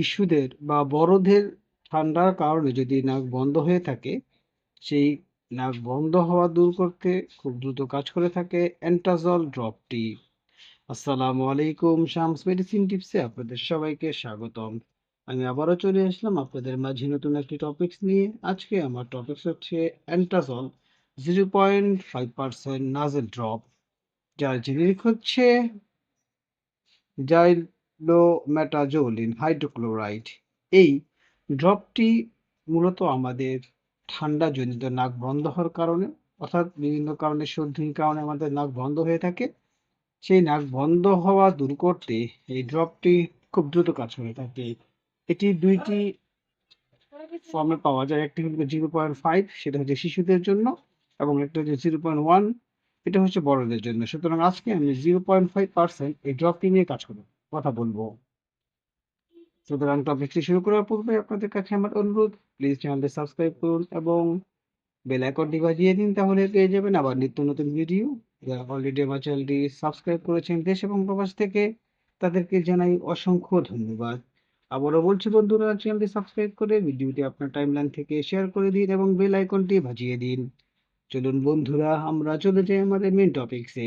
শিশুদের বা বড়দের ঠান্ডার কারণে যদি নাক বন্ধ হয়ে থাকে, সেই নাক বন্ধ হওয়া দূর করতে খুব দ্রুত কাজ করে থাকে অ্যান্টাজল ড্রপটি। আসসালামু আলাইকুম শামস মেডিসিন টিপসে আপনাদের সবাইকে স্বাগতম। আমি আবারও চলে আসলাম আপনাদের মাঝে নতুন একটি টপিকস নিয়ে। আজকে আমার টপিকস হচ্ছে অ্যান্টাজল 0.5% নাজেল ড্রপ যার জেনেরিক হচ্ছে জাইলোমেটাজোলিন হাইড্রোক্লোরাইড। এই ড্রপটি মূলত আমাদের ঠান্ডাজনিত নাক বন্ধ হওয়ার কারণে, অর্থাৎ বিভিন্ন কারণে, সর্দির কারণে আমাদের নাক বন্ধ হয়ে থাকে। সেই নাক বন্ধ হওয়া দূর করতে এই ড্রপটি খুব দ্রুত কাজ করে থাকে। এটি দুইটি ফর্মে পাওয়া যায়। একটি হচ্ছে জিরো পয়েন্ট ফাইভ সেটা হচ্ছে শিশুদের জন্য, এবং একটা হচ্ছে 0.1 এটা হচ্ছে বড়দের জন্য। সুতরাং আজকে আমি 0.5% এই ড্রপটি নিয়ে কাজ করব কথা বলব। সুতরাং টপিকটি শুরু করার পূর্বে আপনাদের কাছে আমার অনুরোধ প্লিজ চ্যানেলটি সাবস্ক্রাইব করুন এবং বেল আইকনটি বাজিয়ে দিন তাহলে পেয়ে যাবেন আবার নিত্য নতুন ভিডিও। যারা অলরেডি আমার চ্যানেলটি সাবস্ক্রাইব করেছেন দেশ এবং প্রবাস থেকে, তাদেরকে জানাই অসংখ্য ধন্যবাদ। আবারও বলছি বন্ধুরা চ্যানেলটি সাবস্ক্রাইব করে ভিডিওটি আপনার টাইমলাইন থেকে শেয়ার করে দিন এবং বেল আইকনটি বাজিয়ে দিন। চলুন বন্ধুরা, আমরা চলে যাই আমাদের মেইন টপিকসে।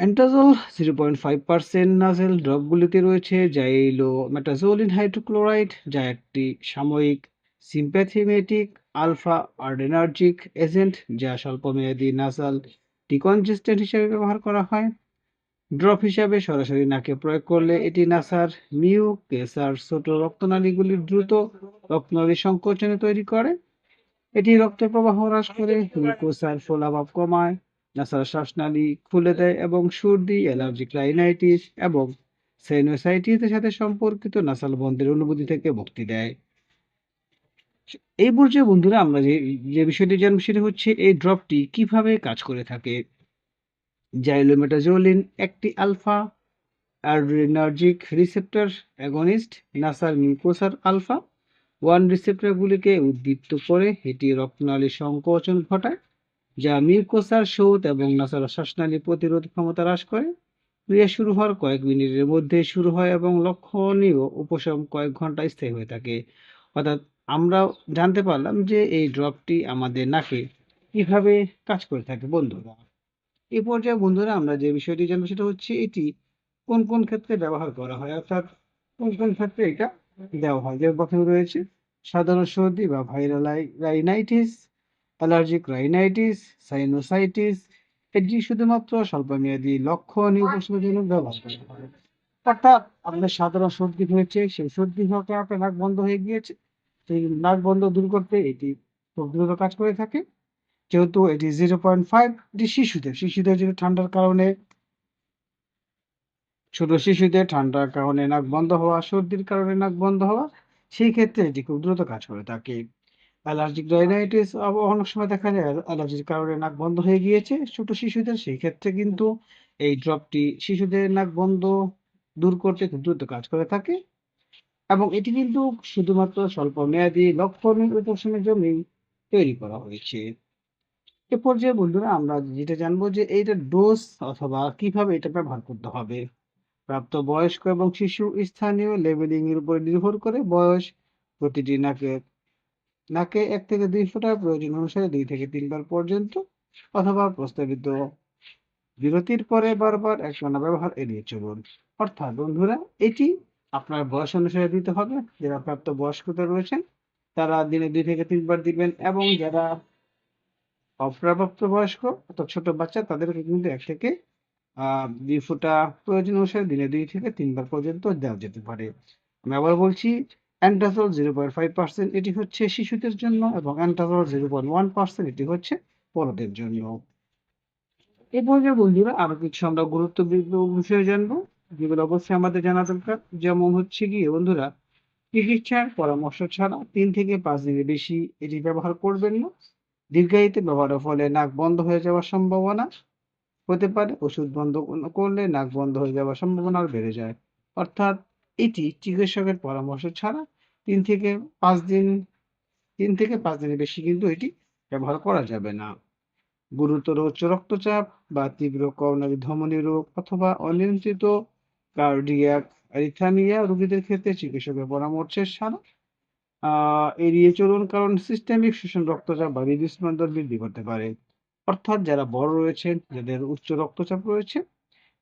অ্যান্টাজল 0.5% নাজেল ড্রপগুলিতে রয়েছে জাইলোমেটাজোলিন হাইড্রোক্লোরাইড যা একটি সাময়িক সিম্প্যাথিমেটিক আলফা আডেনার্জিক এজেন্ট যা স্বল্পমেয়াদী নাসাল ডিকনজেস্টেন্ট হিসেবে ব্যবহার করা হয়। ড্রপ হিসাবে সরাসরি নাকে প্রয়োগ করলে এটি নাসার মিউ কেসার ছোট রক্তনালীগুলির দ্রুত রক্তনালী সংকোচনে তৈরি করে। এটি রক্তের প্রবাহ হ্রাস করে মিউকোসার ফোলাভাব কমায়, নাসার শ্বাসনালী খুলে দেয় এবং সর্দি, অ্যালার্জিক রাইনাইটিস এবং সাইনোসাইটিসের সাথে সম্পর্কিত নাসাল বন্ধের অনুভূতি থেকে মুক্তি দেয়। এই পর্যায়ে বন্ধুরা আমরা যে, যে বিষয়টি জানব সেটা হচ্ছে এই ড্রপটি কীভাবে কাজ করে থাকে। জাইলোমেটাজোলিন একটি আলফা অ্যাড্রিনার্জিক রিসেপ্টর অ্যাগনিস্ট নাসার মিউকোসার আলফা ওয়ান রিসেপ্টরগুলিকে উদ্দীপ্ত করে এটি রক্তনালী সংকোচন ঘটায় যা মিউকোসার শোথ এবং নাসার শ্বাসনালী প্রতিরোধ ক্ষমতা হ্রাস করে। ক্রিয়া শুরু হওয়ার কয়েক মিনিটের মধ্যে শুরু হয় এবং লক্ষণীয় উপশম কয়েক ঘণ্টা স্থায়ী হয়ে থাকে। অর্থাৎ আমরা জানতে পারলাম যে এই ড্রপটি আমাদের নাকে কীভাবে কাজ করে থাকে বন্ধুরা। এ পর্যায়ে বন্ধুরা আমরা যে বিষয়টি জানব সেটা হচ্ছে এটি কোন, কোন ক্ষেত্রে ব্যবহার করা হয় অর্থাৎ কোন, কোন ক্ষেত্রে এটা দেওয়া হয়। যে প্রথমে রয়েছে সাধারণ সর্দি বা viral rhinitis, allergic rhinitis, sinusitis এটি শুধুমাত্র স্বল্পমেয়াদী লক্ষণীয় উপসর্গের জন্য ব্যবহার করতে পারে অর্থাৎ আপনার সাধারণ সর্দি হয়েছে, সেই সর্দি কারণে আপনার নাক বন্ধ হয়ে গিয়েছে। সেই নাক বন্ধ দূর করতে এটি খুব দ্রুত কাজ করে থাকে। যেহেতু এটি 0.5 এটি শিশুদের, শিশুদের যদি ঠান্ডার কারণে ছোট শিশুদের ঠান্ডার কারণে নাক বন্ধ হওয়া, সর্দির কারণে নাক বন্ধ হওয়া, সেই ক্ষেত্রে এটি খুব দ্রুত কাজ করে থাকে। অ্যালার্জিক রাইনাইটিস অনেক সময় দেখা যায় অ্যালার্জির কারণে নাক বন্ধ হয়ে গিয়েছে ছোট শিশুদের, সেই ক্ষেত্রে কিন্তু এই ড্রপটি শিশুদের নাক বন্ধ দূর করতে দ্রুত কাজ করে থাকে এবং এটি কিন্তু শুধুমাত্র স্বল্পমেয়াদী লক্ষণীয় উপশমের জন্যই তৈরি করা হয়েছে। এ পর্যায়ে বন্ধুরা আমরা যেটা জানব যে এইটা ডোজ অথবা কীভাবে এটা ব্যবহার করতে হবে। প্রাপ্ত বয়স্ক এবং শিশু স্থানীয় লেবেলিং এর উপরে নির্ভর করে বয়স প্রতিটি নাকে নাকে এক থেকে ২ ফোঁটা প্রয়োজন অনুসারে দুই থেকে তিনবার পর্যন্ত অথবা প্রস্তাবিত বিরতির পরে বারবার একটানা ব্যবহার এড়িয়ে চলুন। অর্থাৎ বন্ধুরা, এটি আপনার বয়স অনুসারে দিতে হবে। যারা প্রাপ্তবয়স্কতা রয়েছেন, তারা দিনে দুই থেকে তিনবার দিবেন এবং যারা অপ্রাপ্ত বয়স্ক অর্থাৎ ছোট বাচ্চা, তাদেরকে কিন্তু ১ থেকে ২ ফোঁটা প্রয়োজন অনুসারে দিনে দুই থেকে তিনবার পর্যন্ত দেওয়া যেতে পারে। আমি আবার বলছি অ্যান্টাজল 0.5% এটি হচ্ছে শিশুদের জন্য, এবং অ্যান্টাজল 0.1% এটি হচ্ছে বড়দের জন্য। এ পর্যায়ে বন্ধুরা, আরও কিছু আমরা গুরুত্বপূর্ণ বিষয়ে জানব, যেগুলো অবশ্যই আমাদের জানা দরকার। যেমন হচ্ছে গিয়ে, বন্ধুরা, চিকিৎসার পরামর্শ ছাড়া তিন থেকে পাঁচ দিনের বেশি এটি ব্যবহার করবেন না। দীর্ঘায়িত ব্যবহারের ফলে নাক বন্ধ হয়ে যাওয়ার সম্ভাবনা হতে পারে। ওষুধ বন্ধ করলে নাক বন্ধ হয়ে যাওয়ার সম্ভাবনা আরও বেড়ে যায়। অর্থাৎ এটি চিকিৎসকের পরামর্শ ছাড়া তিন থেকে পাঁচ দিন, তিন থেকে পাঁচ দিনের বেশি কিন্তু এটি ব্যবহার করা যাবে না। গুরুতর উচ্চ রক্তচাপ বা তীব্র করোনারি ধমনী রোগ অথবা অনিয়ন্ত্রিত কার্ডিয়াক অ্যারিথমিয়া রোগীদের ক্ষেত্রে চিকিৎসকের পরামর্শের ছাড়া এড়িয়ে চলুন কারণ সিস্টেমিক শোষণ রক্তচাপ বা হৃদস্পন্দন বৃদ্ধি করতে পারে অর্থাৎ যারা বড় রয়েছেন, যাদের উচ্চ রক্তচাপ রয়েছে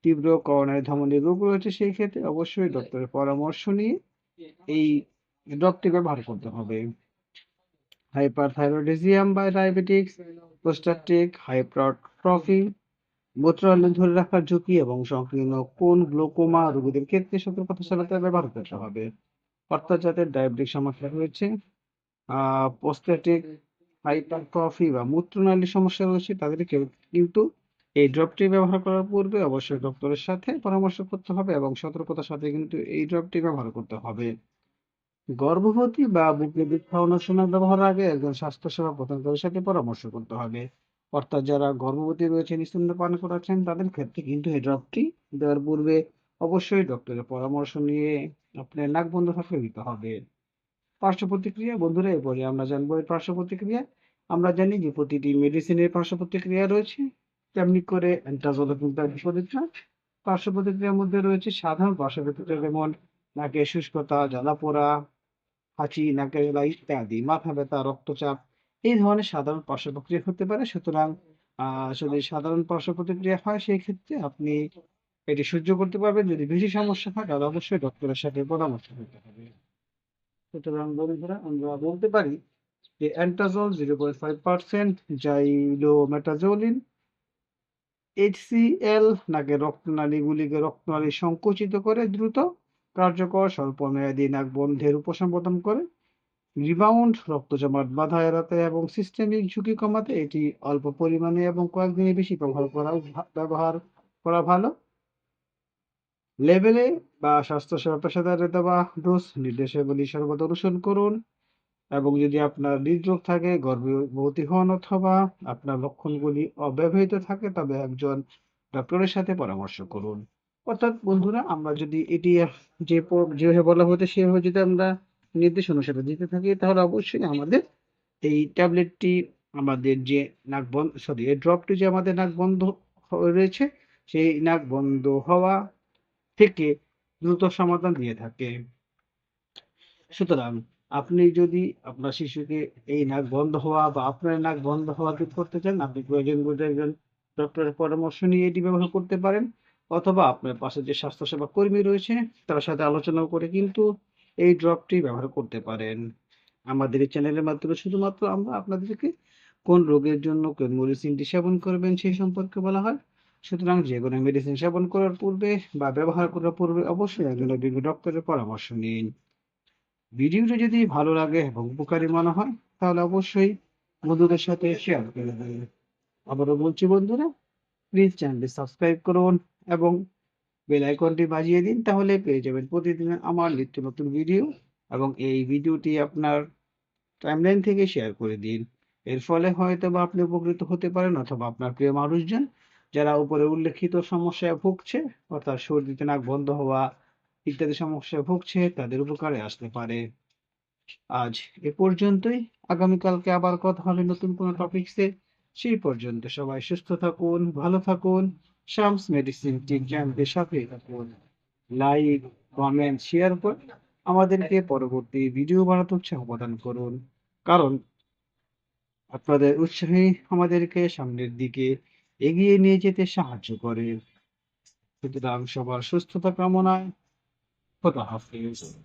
তীব্র করোনারি ধমনির রোগ রয়েছে সেই ক্ষেত্রে অবশ্যই ডক্টরের পরামর্শ নিয়ে এই ড্রপটি ব্যবহার করতে হবে। হাইপারথাইরয়েডিজম বা ডায়াবেটিক্স প্রোস্টাটিক হাইপারট্রফি মূত্রালয় ধরে রাখার ঝুঁকি এবং সংকীর্ণ কোন গ্লোকোমা রোগীদের ক্ষেত্রে সতর্কতা সাথে ব্যবহার করতে হবে। অর্থাৎ যাদের ডায়াবেটিক সমস্যা রয়েছে প্রোস্টাটিক হাইপারট্রফি বা মূত্রনালীর সমস্যা রয়েছে তাদের কেউ কিন্তু এই ড্রপটি ব্যবহার করার পূর্বে অবশ্যই ডক্টরের সাথে পরামর্শ করতে হবে এবং সতর্কতার সাথে কিন্তু এই ড্রপটি ব্যবহার করতে হবে। গর্ভবতী বা বুকে খাওয়ানোর সময় ব্যবহারের আগে একজন স্বাস্থ্যসেবা প্রদানকারীর সাথে পরামর্শ করতে হবে। অর্থাৎ যারা গর্ভবতী রয়েছেন স্তন্যপান করাচ্ছেন, তাদের ক্ষেত্রে কিন্তু এই ড্রপটি দেওয়ার পূর্বে অবশ্যই ডক্টরের পরামর্শ নিয়ে আপনার নাক বন্ধ থাকলে দিতে হবে। পার্শ্ব প্রতিক্রিয়া, বন্ধুরা, এরপরে আমরা জানব এর পার্শ্ব প্রতিক্রিয়া। আমরা জানি যে প্রতিটি মেডিসিনের পার্শ্ব প্রতিক্রিয়া রয়েছে। তেমনি করে এক প্রতিক্রিয়া পার্শ্ব প্রতিক্রিয়ার মধ্যে রয়েছে সাধারণ পার্শ্ব প্রতিক্রিয়া যেমন নাকে শুষ্কতা জ্বালা পোড়া হাঁচি, নাকের জ্বালা ইত্যাদি, মাথা ব্যথা, রক্তচাপ, এই ধরনের সাধারণ পার্শ্ব প্রতিক্রিয়া হতে পারে। সুতরাং যদি সাধারণ পার্শ্ব প্রতিক্রিয়া হয়, সেই ক্ষেত্রে আপনি এটি সহ্য করতে পারবেন। যদি বেশি সমস্যা হয়, তাহলে অবশ্যই ডক্টরের সাথে পরামর্শ করতে হবে। সুতরাং বন্ধুরা, আমরা বলতে পারি যে Antazol zero point five percent xylometazoline HCl নাকের রক্তনালীগুলিকে রক্তনালী সংকুচিত করে দ্রুত কার্যকর স্বল্পমেয়াদী নাক বন্ধের উপসম্বোধন করে। রিবাউন্ড রক্ত জমাট বাধা এড়াতে এবং সিস্টেমিক ঝুঁকি কমাতে এটি অল্প পরিমাণে এবং কয়েকদিনে বেশি ব্যবহার করা ব্যবহার করা ভালো। লেভেলে বা স্বাস্থ্যসেবা পেশাদারের দেওয়া ডোজ নির্দেশাবলী সর্বদা অনুসরণ করুন। এবং যদি আপনার হৃদরোগ থাকে, গর্ভবতী হন অথবা আপনার লক্ষণগুলি অব্যবহৃত থাকে, তবে একজন ডক্টরের সাথে পরামর্শ করুন। অর্থাৎ বন্ধুরা, আমরা যদি এটি যে যেভাবে বলা হতে সেভাবে যদি আমরা নির্দেশ অনুসারে দিতে থাকি, তাহলে অবশ্যই আমাদের এই ট্যাবলেটটি, আমাদের যে নাক বন্ধ, সরি, এই ড্রপটি যে আমাদের নাক বন্ধ রয়েছে, সেই নাক বন্ধ হওয়া থেকে দ্রুত সমাধান দিয়ে থাকে। সুতরাং আপনি যদি আপনার শিশুকে এই নাক বন্ধ হওয়া বা আপনার নাক বন্ধ হওয়া দূর করতে চান, আপনি প্রয়োজন বোধে একজন ডক্টরের পরামর্শ নিয়ে এটি ব্যবহার করতে পারেন। অথবা আপনার পাশে যে স্বাস্থ্যসেবা কর্মী রয়েছে, তার সাথে আলোচনা করে কিন্তু এই ড্রপটি ব্যবহার করতে পারেন। আমাদের এই চ্যানেলের মাধ্যমে শুধুমাত্র আমরা আপনাদেরকে কোন রোগের জন্য কোন মেডিসিনটি সেবন করবেন সেই সম্পর্কে বলা হয়। সুতরাং যে কোনো মেডিসিন সেবন করার পূর্বে বা ব্যবহার করার পূর্বে অবশ্যই একজন অভিজ্ঞ ডক্টরের পরামর্শ নিন। ভিডিওটি যদি ভালো লাগে এবং উপকারী মনে হয়, তাহলে অবশ্যই বন্ধুদের সাথে শেয়ার করে দেবেন। আবারও বলছি বন্ধুরা প্লিজ চ্যানেলটি সাবস্ক্রাইব করুন এবং বেল আইকনটি বাজিয়ে দিন, তাহলে পেয়ে যাবেন প্রতিদিন আমার নিত্য নতুন ভিডিও এবং এই ভিডিওটি আপনার টাইমলাইন থেকে শেয়ার করে দিন। এর ফলে হয়তো বা আপনি উপকৃত হতে পারেন অথবা আপনার প্রিয় মানুষজন, যারা উপরে উল্লেখিত সমস্যায় ভুগছে, অর্থাৎ সর্দিতে নাক বন্ধ হওয়া ইত্যাদি সমস্যায় ভুগছে, তাদের উপকারে আসতে পারে। আজ এ পর্যন্তই। আগামীকালকে আবার কথা হবে নতুন কোনো টপিকসে সেই পর্যন্ত সবাই সুস্থ থাকুন, ভালো থাকুন, শামস মেডিসিন টিক জানতে সাথে থাকুন। লাইক কমেন্ট শেয়ার করে আমাদেরকে পরবর্তী ভিডিও বানাতে উৎসাহ প্রদান করুন। কারণ আপনাদের উৎসাহী আমাদেরকে সামনের দিকে এগিয়ে নিয়ে যেতে সাহায্য করে। সুতরাং সবার সুস্থতা কামনায় But I have to use